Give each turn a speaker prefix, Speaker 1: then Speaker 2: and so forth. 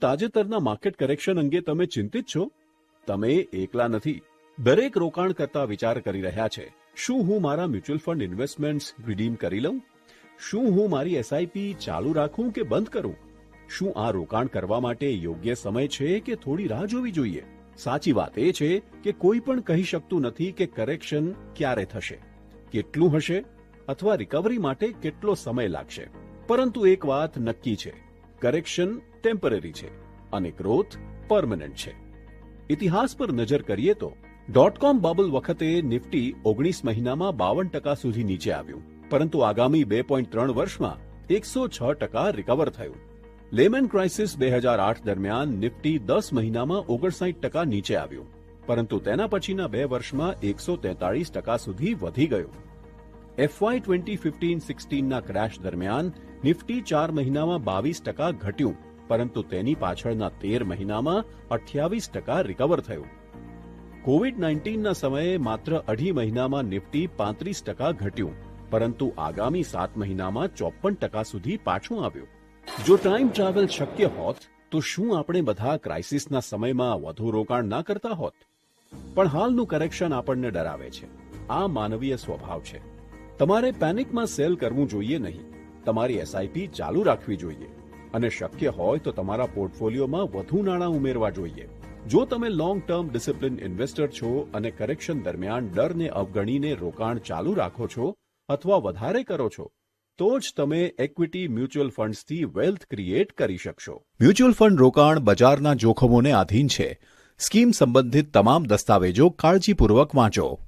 Speaker 1: તાજેતરના market correction અંગે તમે ચિંતિત છો? તમે એકલા નથી. દરેક રોકાણકર્તા વિચાર કરી રહ્યા છે. શું હું મારા મ્યુચ્યુઅલ ફંડ ઇન્વેસ્ટમેન્ટ્સ રિડીમ કરી લઉં? શું હું મારી એસઆઈપી ચાલુ રાખું કે બંધ કરું? શું આ રોકાણ કરવા માટે યોગ્ય સમય છે કે થોડી રાહ જોવી જોઈએ? સાચી વાત એ છે કે કોઈ પણ કહી શકતું નથી કે કરેક્શન ક્યારે થશે. કેટલું હશે? અથવા રિકવરી માટે કેટલો સમય લાગશે? પરંતુ એક વાત નક્કી છે. કરેક્શન ટેમ્પરરી છે અને ગ્રોથ પરમનન્ટ છે. ઇતિહાસ પર નજર કરીએ તો. ડોટ કોમ બબલ વખતે નિફ્ટી ઓગણીસ મહિનામાં બાવન ટકા સુધી નીચે આવ્યું, પરંતુ આગામી બે પોઈન્ટ ત્રણ વર્ષમાં એકસો છ ટકા રિકવર થયું. લેમન ક્રાઇસિસ બે હજાર આઠ દરમિયાન નિફ્ટી દસ મહિનામાં ઓગણસાઠ ટકા નીચે આવ્યું, પરંતુ તેના પછીના બે વર્ષમાં એકસો તેતાળીસ ટકા સુધી વધી ગયું. એફવાય ટ્વેન્ટી ફિફ્ટીન સિક્સટીનના ક્રેશ દરમિયાન નિફ્ટી ચાર મહિનામાં બાવીસ ટકા ઘટ્યું પરંતુ તેની પાછળના તેર મહિનામાં અઠ્યાવીસ ટકા રિકવર થયું. કોવિડ નાઇન્ટીનના સમયે માત્ર અઢી મહિનામાં નિફ્ટી પાંત્રીસ ટકા ઘટ્યું, પરંતુ આગામી સાત મહિનામાં ચોપન ટકા સુધી પાછું આવ્યું. જો ટાઈમ ટ્રાવેલ શક્ય હોત, તો શું આપણે બધા ક્રાઇસિસના સમયમાં વધુ રોકાણ ના કરતા હોત? પણ હાલનું કરેક્શન આપણને ડરાવે છે. આ માનવીય સ્વભાવ છે. તમારે પેનિકમાં સેલ કરવું જોઈએ નહીં. તમારી એસઆઈપી ચાલુ રાખવી જોઈએ. અને શક્ય હોય તો તમારા પોર્ટફોલિયોમાં વધુ નાણાં ઉમેરવા જોઈએ. જો તમે લોંગ ટર્મ ડિસિપ્લિન ઇન્વેસ્ટર છો અને કરેક્શન દરમિયાન ડરને અવગણીને રોકાણ ચાલુ રાખો છો અથવા વધારે કરો છો, તો જ તમે એક્વિટી મ્યુચ્યુઅલ ફંડ્સથી વેલ્થ ક્રિએટ કરી શકશો.
Speaker 2: મ્યુચ્યુઅલ ફંડ રોકાણ બજારના જોખમોને આધીન છે. સ્કીમ સંબંધિત તમામ દસ્તાવેજો કાળજીપૂર્વક વાંચો.